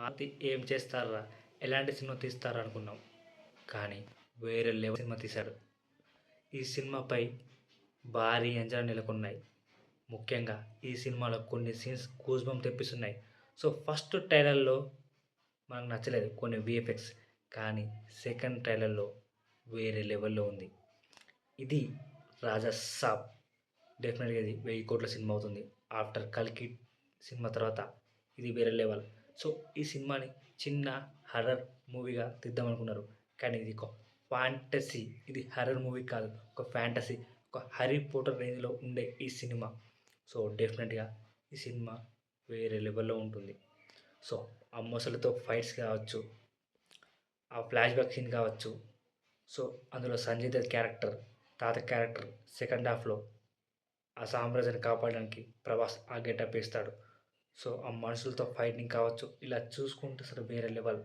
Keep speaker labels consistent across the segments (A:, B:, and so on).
A: అది ఏం చేస్తారా? ఎలాంటి సినిమా తీస్తారా అనుకున్నాం. కానీ వేరే లెవెల్ సినిమా తీశాడు ఈ సినిమాపై భారీ అంచనా నెలకొన్నాయి. ముఖ్యంగా ఈ సినిమాలో కొన్ని సీన్స్ కూజ్బం తెప్పిస్తున్నాయి. సో ఫస్ట్ ట్రైలర్లో మనకు నచ్చలేదు కొన్ని విఎఫ్ఎక్స్ కానీ సెకండ్ ట్రైలర్లో వేరే లెవెల్లో ఉంది. ఇది రాజా సాబ్. డెఫినెట్గా ఇది వెయ్యి కోట్ల సినిమా అవుతుంది. ఆఫ్టర్ కల్కి సినిమా తర్వాత ఇది వేరే లెవెల్. సో ఈ సినిమాని చిన్న హర్రర్ మూవీగా తీద్దామనుకున్నారు. కానీ ఇది ఒక ఫ్యాంటసీ. ఇది హర్రర్ మూవీ కాదు. ఒక ఫ్యాంటసీ. ఒక హరీ పోటర్ రేంజ్లో ఉండే ఈ సినిమా. సో డెఫినెట్గా ఈ సినిమా వేరే లెవెల్లో ఉంటుంది. సో ఆ మొసలితో ఫైట్స్ కావచ్చు ఆ ఫ్లాష్ బ్యాక్ సీన్ కావచ్చు. సో అందులో సంజయ్ దత్ క్యారెక్టర్ తాత క్యారెక్టర్ సెకండ్ హాఫ్లో ఆ సామ్రాజ్యాన్ని కాపాడడానికి ప్రభాస్ ఆ గెటప్ వేస్తాడు. సో ఆ మనుషులతో ఫైటింగ్ కావచ్చు ఇలా చూసుకుంటే అసలు వేరే లెవెల్.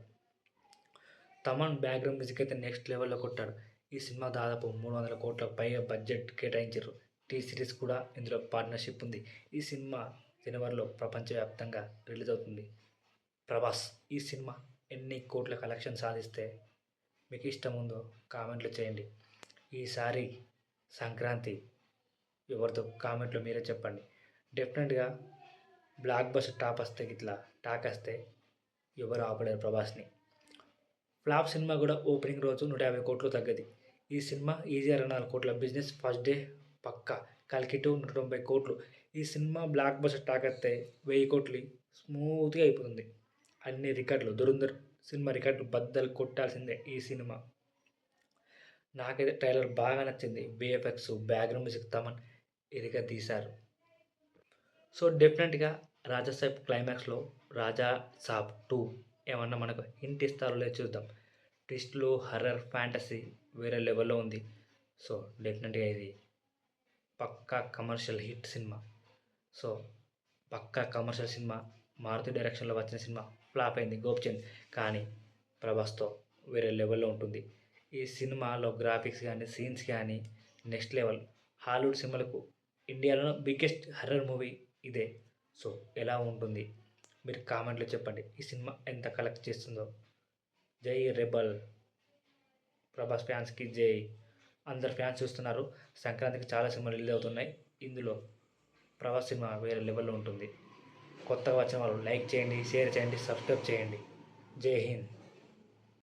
A: తమన్ బ్యాక్గ్రౌండ్ మ్యూజిక్ అయితే నెక్స్ట్ లెవెల్లో కొట్టాడు. ఈ సినిమా దాదాపు మూడు వందల కోట్ల పైగా బడ్జెట్ కేటాయించారు. టీ సిరీస్ కూడా ఇందులో పార్ట్నర్షిప్ ఉంది. ఈ సినిమా జనవరిలో ప్రపంచవ్యాప్తంగా రిలీజ్ అవుతుంది. ప్రభాస్ ఈ సినిమా ఎన్ని కోట్ల కలెక్షన్ సాధిస్తే మీకు ఇష్టం ఉందో కామెంట్లు చేయండి. ఈసారి సంక్రాంతి ఎవరితో కామెంట్లో మీరే చెప్పండి. డెఫినెట్గా బ్లాక్ బస్ టాప్ వస్తే ఇట్లా టాక్ వస్తే ఎవరు ఆపలేరు ప్రభాస్ని. ఫ్లాప్ సినిమా కూడా ఓపెనింగ్ రోజు నూట యాభై కోట్లు తగ్గది. ఈ సినిమా ఈజీ అరవై నాలుగు కోట్ల బిజినెస్ ఫస్ట్ డే పక్కా కలికి టూ నూట తొంభై కోట్లు. ఈ సినిమా బ్లాక్ బస్ టాక్ వస్తే వెయ్యి కోట్లు స్మూత్గా అయిపోతుంది. అన్ని రికార్డులు దురందర్ సినిమా రికార్డులు బద్దలు కొట్టాల్సిందే ఈ సినిమా. నాకైతే ట్రైలర్ బాగా నచ్చింది. విఎఫ్ఎక్స్ బ్యాక్గ్రౌండ్ మ్యూజిక్ తమన్ ఇదిగా తీశారు. సో డెఫినెట్గా రాజాసాబ్ క్లైమాక్స్లో రాజా సాబ్ టూ ఏమన్నా మనకు హింట్ ఇస్తారో లేదో చూద్దాం. ట్విస్ట్లు హర్రర్ ఫ్యాంటసీ వేరే లెవెల్లో ఉంది. సో డెఫినెట్గా ఇది పక్కా కమర్షియల్ హిట్ సినిమా. సో పక్కా కమర్షియల్ సినిమా మారుతి డైరెక్షన్లో వచ్చిన సినిమా ఫ్లాప్ అయింది గోప్చంద్. కానీ ప్రభాస్తో వేరే లెవెల్లో ఉంటుంది. ఈ సినిమాలో గ్రాఫిక్స్ కానీ సీన్స్ కానీ నెక్స్ట్ లెవెల్. హాలీవుడ్ సినిమాలకు ఇండియాలో బిగ్గెస్ట్ హర్రర్ మూవీ ఇదే. సో ఎలా ఉంటుంది? మీరు కామెంట్లో చెప్పండి. ఈ సినిమా ఎంత కలెక్ట్ చేస్తుందో. జై రెబల్. ప్రభాస్ ఫ్యాన్స్కి జై. అందరు ఫ్యాన్స్ చూస్తున్నారు. సంక్రాంతికి చాలా సినిమాలు రిలీజ్ అవుతున్నాయి. ఇందులో ప్రభాస్ సినిమా వేరే లెవెల్లో ఉంటుంది. కొత్తగా వచ్చిన వాళ్ళు లైక్ చేయండి షేర్ చేయండి సబ్స్క్రైబ్ చేయండి. జై హింద్.